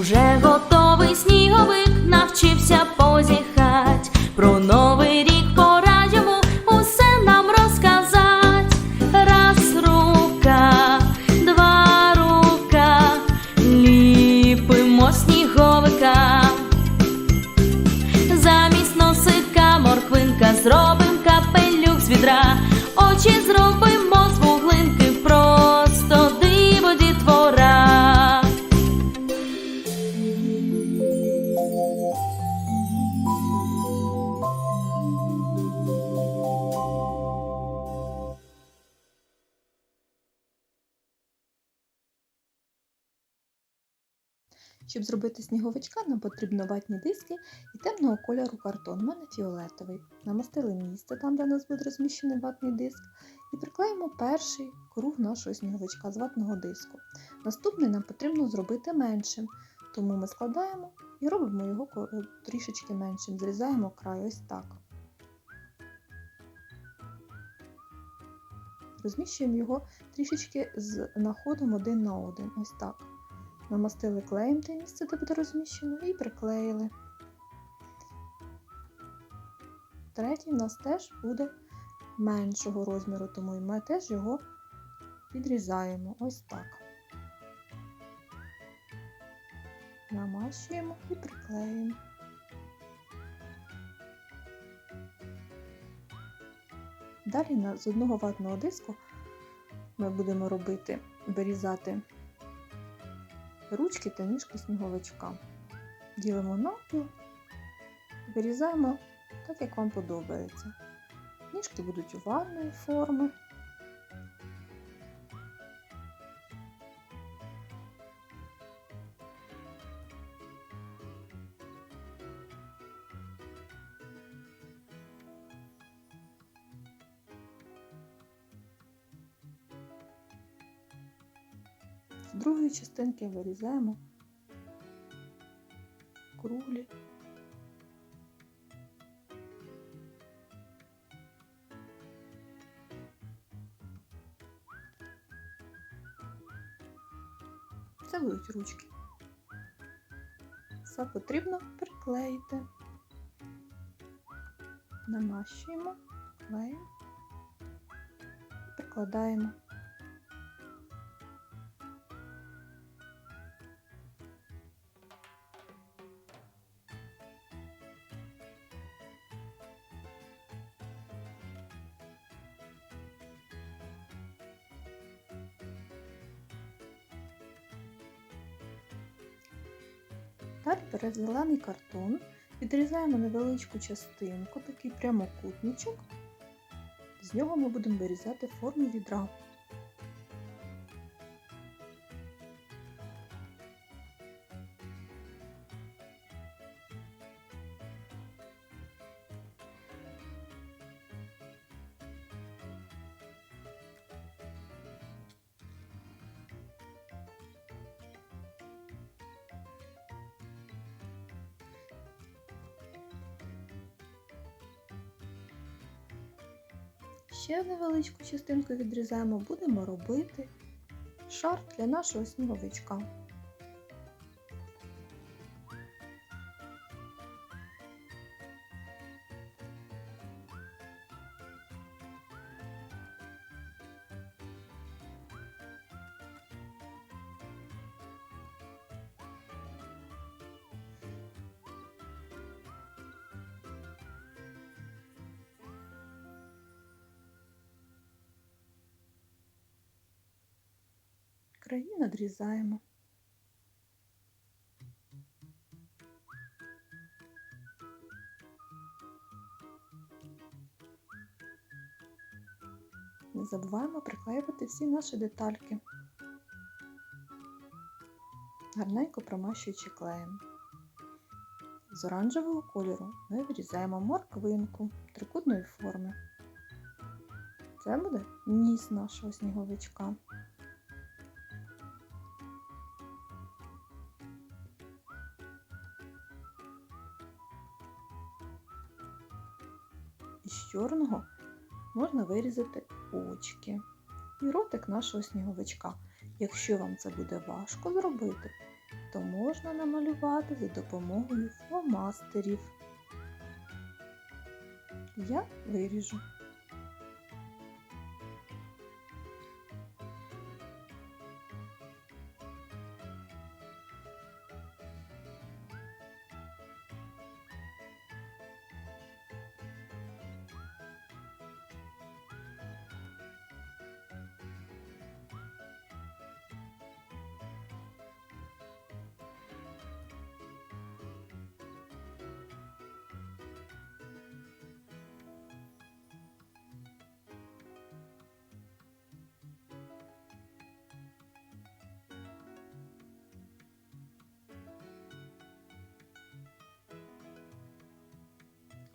Уже готовий сніговик навчився позіхать. Про новий рік пора йому усе нам розказать. Раз рука, два рука, ліпимо сніговика. Замість носика морквинка зробим капелюх з відра, очі зробимо Щоб зробити сніговичка, нам потрібно ватні диски і темного кольору картон. У мене фіолетовий. Намастили місце там, де у нас буде розміщений ватний диск, і приклеїмо перший круг нашого сніговичка з ватного диску. Наступний нам потрібно зробити меншим, тому ми складаємо і робимо його трішечки меншим. Зрізаємо край ось так. Розміщуємо його трішечки з находом один на один. Ось так. Намастили клеєм те місце, де буде розміщено, і приклеїли. Третій в нас теж буде меншого розміру, тому і ми теж його підрізаємо ось так. Намащуємо і приклеїмо. Далі з одного ватного диску ми будемо робити, вирізати ручки та ніжки сніговичка. Ділимо навпіл, вирізаємо так, як вам подобається. Ніжки будуть овальної форми. З другої частинки вирізаємо круглі. Це будуть ручки. Все потрібно приклеїти. Намащуємо, клеїмо, прикладаємо. Далі бере зелений картон, відрізаємо невеличку частинку, такий прямокутничок. З нього ми будемо вирізати форму відра. Ще невеличку частинку відрізаємо, будемо робити шар для нашого сніговичка. Краї надрізаємо. не забуваємо приклеювати всі наші детальки. Гарненько промащуючи клеєм. З оранжевого кольору ми вирізаємо морквинку трикутної форми. Це буде ніс нашого сніговичка. Чорного можна вирізати очки і ротик нашого сніговичка. Якщо вам це буде важко зробити, то можна намалювати за допомогою фломастерів. Я виріжу.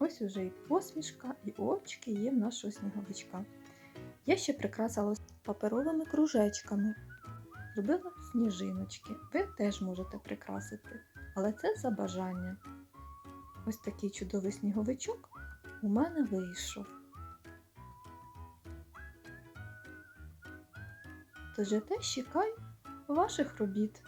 Ось уже і посмішка, і очки є в нашого сніговичка. Я ще прикрасила паперовими кружечками. Зробила сніжиночки. Ви теж можете прикрасити, але це за бажання. Ось такий чудовий сніговичок у мене вийшов. Тож я теж чекаю ваших робіт.